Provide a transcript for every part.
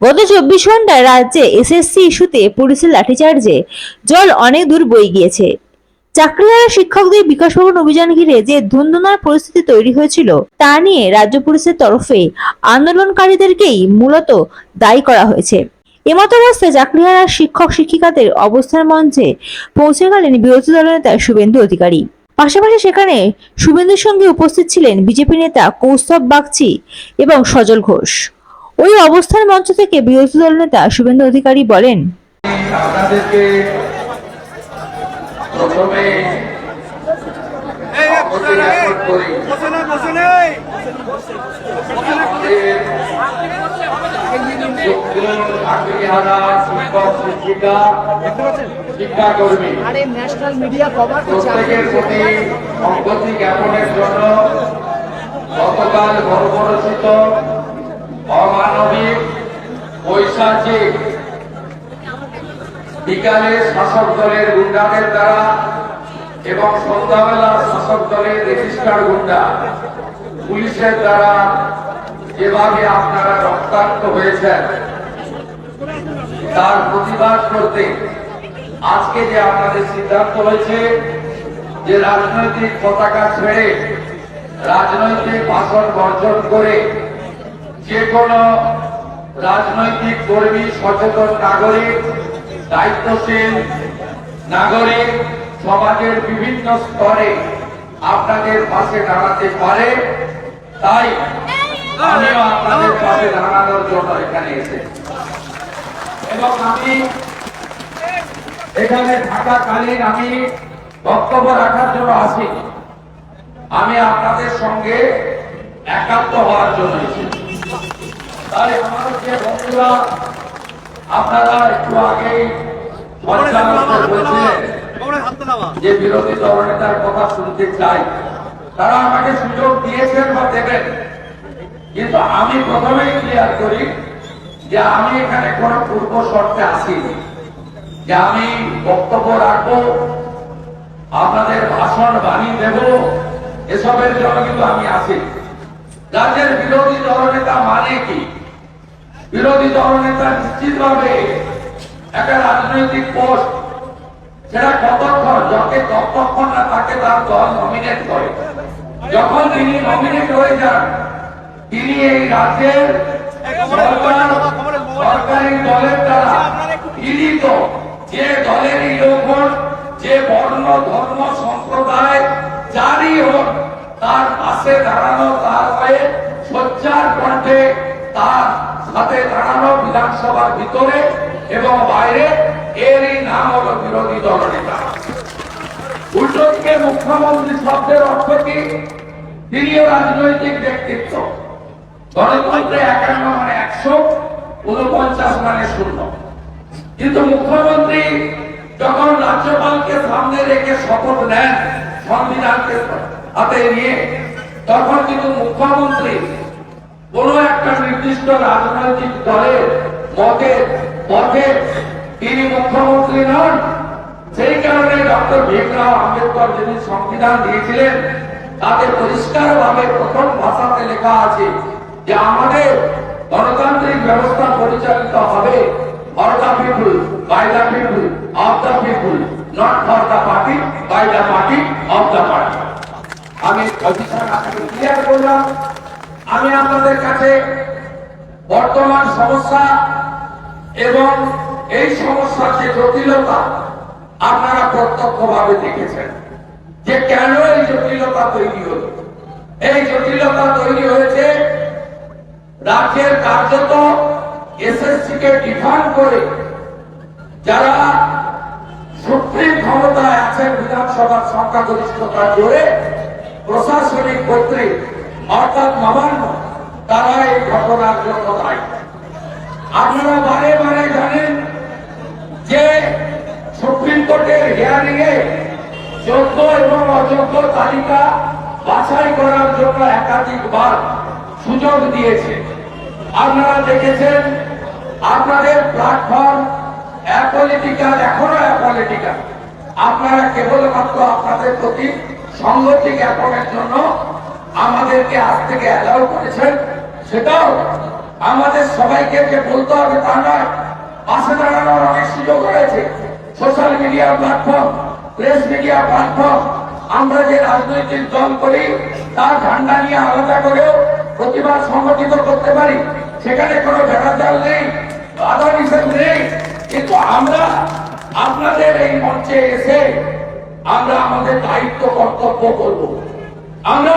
গত চব্বিশ ঘন্টায় রাজ্যে এসএসসি ইস্যুতে পুলিশের লাঠিচার্জে। জল অনেক দূর বয়ে গিয়েছে। চাকরিহারা শিক্ষকদের বিকাশ ভবন অভিযান ঘিরে যে ধুন্ধুমার পরিস্থিতি তৈরি হয়েছিল, তা নিয়ে রাজ্য পুলিশের তরফে আন্দোলনকারীদেরকেই মূলত দায়ী করা হয়েছে। এমত অবস্থায় চাকরিহারা শিক্ষক শিক্ষিকাদের অবস্থান মঞ্চে পৌঁছে গেলেন বিরোধী দলনেতা শুভেন্দু অধিকারী। পাশাপাশি সেখানে শুভেন্দুর সঙ্গে উপস্থিত ছিলেন বিজেপি নেতা কৌস্তব বাগচি এবং সজল ঘোষ। ওই অবস্থান মঞ্চ থেকে বিরোধী দল নেতা শুভেন্দু অধিকারী বলেন আপনাদেরকে প্রথমে আরে ন্যাশনাল মিডিয়া কভার প্রত্যেকের প্রতি জ্ঞাপনের জন্য গতকাল অমানবিক পৈশাচিক বিকালে শাসক দলের গুন্ডাদের দ্বারা এবং সন্ধ্যাবেলা শাসক দলের রেজিস্টার গুন্ডা পুলিশের দ্বারা যেভাবে আপনারা রক্তাক্ত হয়েছেন, তার প্রতিবাদ করতে আজকে যে আপনাদের সিদ্ধান্ত হয়েছে যে রাজনৈতিক পতাকা ছেড়ে রাজনৈতিক ভাষণ বর্জন করে যে কোনো রাজনৈতিক কর্মী, সচেতন নাগরিক, দায়িত্বশীল নাগরিক সমাজের বিভিন্ন স্তরে আপনাদের পাশে দাঁড়াতে পারে। তাই আমিও আপনাদের পাশে দাঁড়ানোর জন্য এখানে এসেছি। এবং আমি এখানে থাকাকালীন আমি বক্তব্য রাখার জন্য আসি। আমি আপনাদের সঙ্গে একাত্ম হওয়ার জন্য এসেছি। তাই আমার যে বন্ধুরা আপনারা একটু আগেই যে বিরোধী দলনেতার কথা শুনতে চাই। তারা আমাকে সুযোগ দিয়েছেন বা দেবেন। কিন্তু আমি প্রথমেই ক্লিয়ার করি যে আমি এখানে কোন পূর্ব শর্তে আসিনি। যে আমি বক্তব্য রাখব আপনাদের ভাষণ বাণী দেব এসবের জন্য কিন্তু আমি আসি রাজ্যের বিরোধী দলনেতা মানে কি? বিরোধী দলনেতা নিশ্চিতভাবে একটা রাজনৈতিক পোস্ট, সেটা কতক্ষণ যাকে ততক্ষণ না তাকে তার দল নমিনেট করে। যখন তিনি নমিনেট হয়ে যান, তিনি এই রাজ্যের সরকার দলের দ্বারা গৃহীত যে দলেরই লোক হন যে বর্ণ, ধর্ম, সম্প্রদায়, যারই হোক, তার পাশে দাঁড়ানো, তার হয়ে সোচ্চার কণ্ঠে তার সাথে দাঁড়ানো বিধানসভার ভিতরে এবং বাইরে এরই নাম হলো বিরোধী দলনেতা উল্টো দিকে মুখ্যমন্ত্রী শব্দের অর্থ কি? তিনিও রাজনৈতিক ব্যক্তিত্ব। গণতন্ত্রে একান্ন মানে একশো উনপঞ্চাশ মানে শূন্য। কিন্তু মুখ্যমন্ত্রী যখন রাজ্যপালকে সামনে রেখে শপথ নেন, সংবিধানকে হাতে নিয়ে, তখন কিন্তু মুখ্যমন্ত্রী কোন একটা নির্দিষ্ট রাজনৈতিক দলের মতের পথে তিনি মুখ্যমন্ত্রী নন। সেই কারণে ডক্টর ভীমরাও আম্বেদকর যিনি সংবিধান দিয়েছিলেন, তাতে পরিষ্কার ভাবে প্রথম ভাষাতে লেখা আছে যে আমাদের গণতান্ত্রিক ব্যবস্থা পরিচালিত হবে for the people by the people of the people not for the party by the party of the party আমি ক্লিয়ার করলাম। আমি আপনাদের কাছে বর্তমান সমস্যা এবং এই সমস্যার যে জটিলতা আপনারা প্রত্যক্ষভাবে দেখেছেন যে কেন এই জটিলতা তৈরি হল? এই জটিলতা তৈরি হয়েছে রাজ্যের কার্যত এসএসসি কে ডিফান্ড করে যারা সুপ্রিম ক্ষমতায় আছেন বিধানসভার সংখ্যাগরিষ্ঠতার জোরে প্রশাসনিক কর্তৃক অর্থাৎ নবান্ন তারা এই ঘটনার জন্য দায়ী। আপনারা বারে বারে জানেন যে সুপ্রিম কোর্টের হিয়ারিং এ যোগ্য এবং অযোগ্য তালিকা বাছাই করার জন্য একাধিকবার সুযোগ দিয়েছে। আপনারা দেখেছেন, আপনাদের প্ল্যাটফর্ম অ্যাপলিটিক্যাল এখনও অ্যাপলিটিক্যাল আপনারা কেবলমাত্র আপনাদের প্রতি সংগতি জ্ঞাপনের জন্য আমাদেরকে আজ থেকে অ্যালাউ করেছেন, সেটাও আমাদের সবাইকে যে বলতে হবে তা নয়। পাশে দাঁড়ানোর অনেক সুযোগ রয়েছে। Social media platform press media platform আমরা যে রাজনৈতিক দল করি তার ঝান্ডা নিয়ে আলাদা করেও প্রতিবাদ সংগঠিত করতে পারি। সেখানে কোনো ভেড়াচাল নেই বাধা নিষেধ নেই। কিন্তু আমরা আপনাদের এই মঞ্চে এসে আমরা আমাদের দায়িত্ব, কর্তব্য করব। আমরা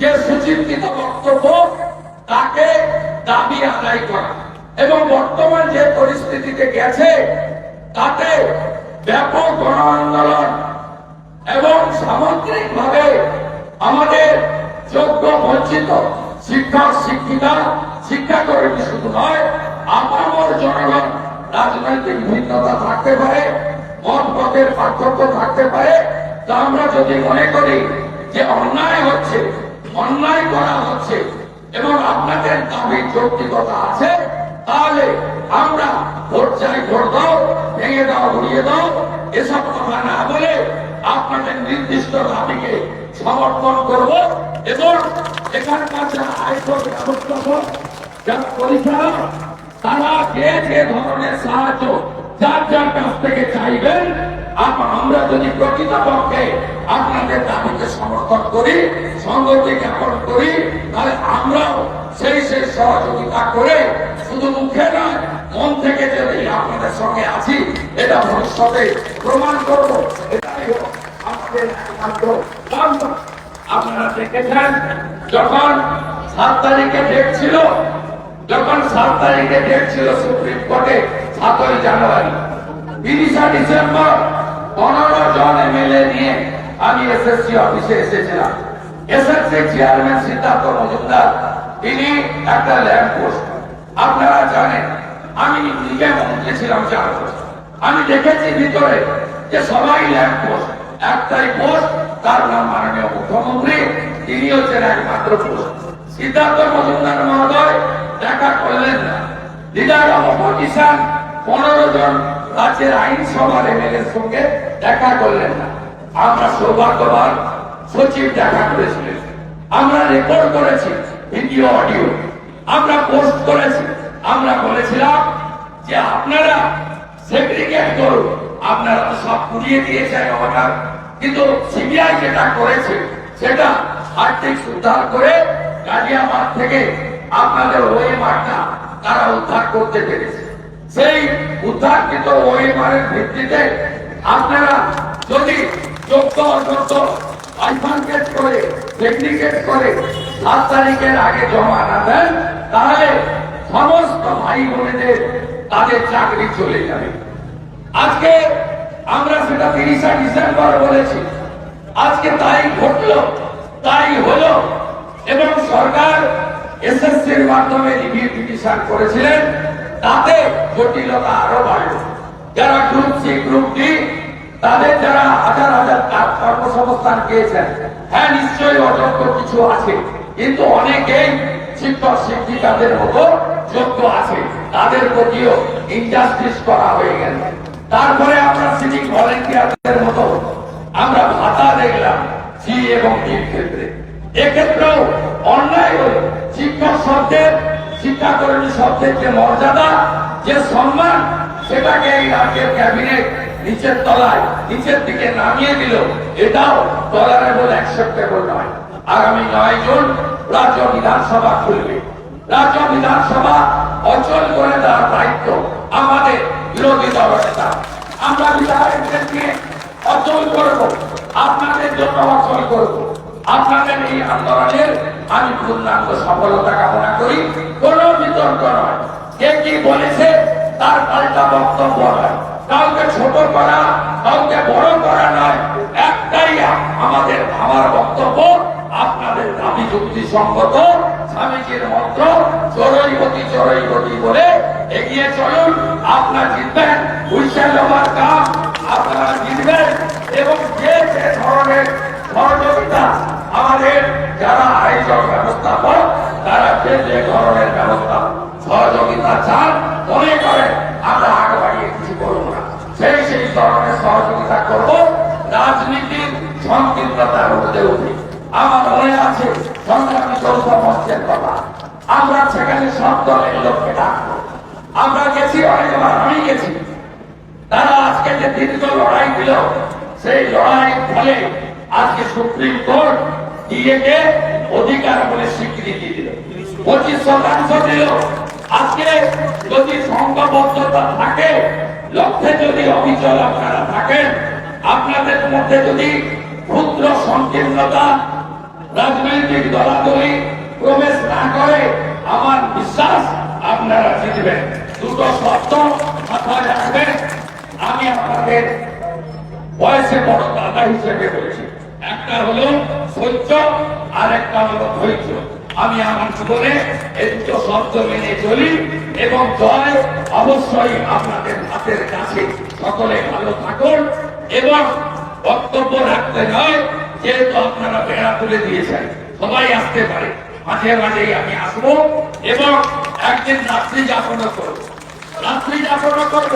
যে সুচিন্তিত বক্তব্য, তাকে দাবি আদায় করা। এবং বর্তমান যে পরিস্থিতিতে গেছে, তাতে ব্যাপক গণ আন্দোলন এবং সামগ্রিকভাবে আমাদের যোগ্য বঞ্চিত শিক্ষক শিক্ষিকা, শিক্ষাকর্মী শুধু নয়, আপামর জনগণ রাজনৈতিক ভিন্নতা থাকতে পারে মত পথের পার্থক্য থাকতে পারে। তা আমরা যদি মনে করি যে অন্যায় হচ্ছে অন্যায় করা হচ্ছে এবং আপনাদের দাবি যৌক্তিকতা আছে, তাহলে আমরা ভোট চাই, ভোট দাও, ভেঙে দাও ঘুরিয়ে দাও। এসব কথা না বলে আপনাদের নির্দিষ্ট দাবিকে সমর্থন করব এবং এখানকার যারা আয়কর ব্যবস্থাপক, যারা পরিচালক, তারা যে যে ধরনের সাহায্য যার যার কাছ থেকে চাইবেন আমরা যদি প্রকৃতপক্ষে আপনাদের দাবিকে সমর্থন করি সংগতি জ্ঞাপন করি, তাহলে আমরাও সেই সেই সহযোগিতা করে শুধু মুখে নয়, মন থেকে যদি আপনাদের সঙ্গে আছি, এটা ভবিষ্যতে প্রমাণ করব। এটাই আমাদের একমাত্র আপনারা দেখেছেন, যখন সাত তারিখে ডেট ছিল, যখন সাত তারিখে ডেট ছিল সুপ্রিম কোর্টে সাতই জানুয়ারি, তিরিশা ডিসেম্বর, পনেরো জন এমএলএ নিয়ে আমি এসএসসি অফিসে এসেছিলাম। এসএসসি চেয়ারম্যান সিদ্ধার্থ মজুমদার, তিনি একটা ল্যাম্প পোস্ট। আপনারা জানেন, আমি নিজে মন্ত্রী ছিলাম চার বছর। আমি দেখেছি ভিতরে যে সবাই ল্যাম্প পোস্ট। একটাই পোস্ট, তার নাম মাননীয় মুখ্যমন্ত্রী তিনি হচ্ছেন একমাত্র পোস্ট। সিদ্ধার্থ মজুমদার মহোদয়, দেখা করলেন না। লিডার অফ অপোজিশন পনেরো জন রাজ্যের আইনসভার এমএলএর সঙ্গে দেখা করলেন না। আমরা সৌভাগ্যবান সচিব দেখা করেছিলেন। আমরা রেকর্ড করেছি, ভিডিও, অডিও। আমরা পোস্ট করেছি। আমরা বলেছিলাম যে আপনারা সেগ্রিগেট করুন। আপনারা তো সব পুড়িয়ে দিয়েছেন অর্ডার। কিন্তু সিবিআই যেটা করেছে, সেটা আর্থিক উদ্ধার করে গাজিয়াবাদ থেকে আপনাদের ওই মাঠটা তারা উদ্ধার করতে পেরেছে। সেই উদ্ধারকৃত ওই মারের ভিত্তিতে আপনারা যদি যোগ্য অযোগ্য বাইফার্কেট করে টেকনিকেট করে সাত তারিখের আগে জমা না দেন, তাহলে সমস্ত ভাই বোনেদের তাদের চাকরি চলে যাবে। আজকে আমরা সেটা তিরিশা ডিসেম্বর বলেছি। আজকে তাই ঘটলো, তাই হলো এবং সরকার এসএসসির মাধ্যমে রিভিউ পিটিশন করেছিলেন। তাতে জটিলতা আরও বাড়লো। যারা গ্রুপ সি গ্রুপ ডি তাদের যারা হাজার হাজার কর্মসংস্থান পেয়েছেন হ্যাঁ নিশ্চয়ই অযোগ্য কিছু আছে, কিন্তু অনেকেই শিক্ষক, শিক্ষিকাদের মতো যোগ্য আছে। তাদের প্রতিও ইনজাস্টিস করা হয়ে গেল তারপরে আমরা সিভিক ভলেন্টিয়ারদের মতো আমরা ভাতা দেখলাম সি এবং ডির ক্ষেত্রে। এক্ষেত্রেও অন্যায় শিক্ষক শব্দের শিক্ষাকর্মী শব্দের যে মর্যাদা, যে সম্মান, সেটাকে এই রাজ্যের ক্যাবিনেট নিচের তলায়, নিচের দিকে নামিয়ে দিল। এটাও টলারেবল অ্যাকসেপ্টেবল নয়। আগামী নয় জুন রাজ্য বিধানসভা খুলবে। রাজ্য বিধানসভা অচল করে দেওয়ার দায়িত্ব আমাদের বিরোধী দল নেতা। আমরা বিধায়কদের নিয়ে অচল করব। আপনাদের জন্য অচল করব। আপনাদের এই আন্দোলনের আমি পূর্ণাঙ্গ সফলতা কামনা করি। কোনো বিতর্ক নয়। কে কি বলেছে তার পাল্টা বক্তব্য নয়। কাউকে ছোট করা, কাউকে বড় করা নয়। একটাই আমাদের, আমার বক্তব্য, আপনাদের দাবি যুক্তি সঙ্গত, স্বামীজির মন্ত্র চরৈবতী চরৈবতী বলে এগিয়ে চলুন। আপনারা জিতবেন। হুইসেল আপনারা জিতবেন। যারা আয়োজক ব্যবস্থাপক, তারা যে যে ধরনের ব্যবস্থা সহযোগিতা চান, মনে করেন আমরা আগে বাড়িয়ে কিছু করব না। সেই সেই ধরনের সহযোগিতা করব, রাজনীতির সংকীর্ণতার মধ্যে উঠে। আমার মনে আছে, সংগ্রামী যৌথ মঞ্চের কথা। আমরা সেখানে সব দলের লোককে ডাকবো। আমরা গেছি, অনেকবার আমি গেছি। তারা আজকে যে দীর্ঘ লড়াই দিল, সেই লড়াই ফলে আজকে সুপ্রিম কোর্ট ডিএকে অধিকার বলে স্বীকৃতি দিল। পঁচিশ শতাংশ দিল। আজকে যদি সংঘবদ্ধতা থাকে, লক্ষ্যে যদি অবিচল আপনারা থাকেন আপনাদের মধ্যে যদি ক্ষুদ্র সংকীর্ণতা রাজনৈতিক দলাদলি প্রবেশ না করে, আমার বিশ্বাস আপনারা জিতবেন। দুটো শব্দ মাথায় রাখবেন। আমি আপনাদের বয়সে বড় দাদা হিসেবে বলছি। একটা হলো সহ্য আর একটা হলো ধৈর্য। আমি আমার জীবনে এই দুটো শব্দ মেনে চলি এবং জয় অবশ্যই আপনাদের হাতের কাছে সকলে ভালো থাকুন এবং বক্তব্য রাখতে নয়, যেহেতু আপনারা বেড়া তুলে দিয়েছেন, সবাই আসতে পারে। মাঝে মাঝেই আমি আসব এবং একদিন রাত্রি যাপনও করব। রাত্রি যাপনও করব।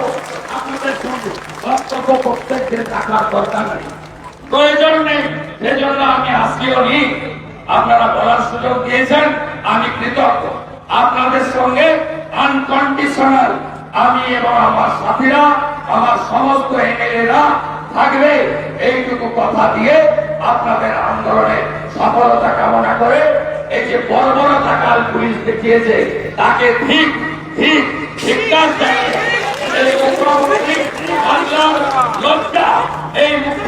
আপনাদের সঙ্গে বক্তব্য প্রত্যেকদিন রাখার দরকার নেই। প্রয়োজন নেই সেজন্য আমি আসিও নি আপনারা বলার সুযোগ দিয়েছেন, আমি কৃতজ্ঞ। আপনাদের সঙ্গে আনকন্ডিশনাল আমি এবং আমার সাথীরা, আমার সমস্ত এমএলএরা থাকবে। এইটুকু কথা দিয়ে আপনাদের আন্দোলনে সফলতা কামনা করে এই যে বর্বরতা কাল পুলিশ দেখিয়েছে, তাকে ঠিক ঠিক ঠিকঠাক জায়গায় এই লজ্জা, এই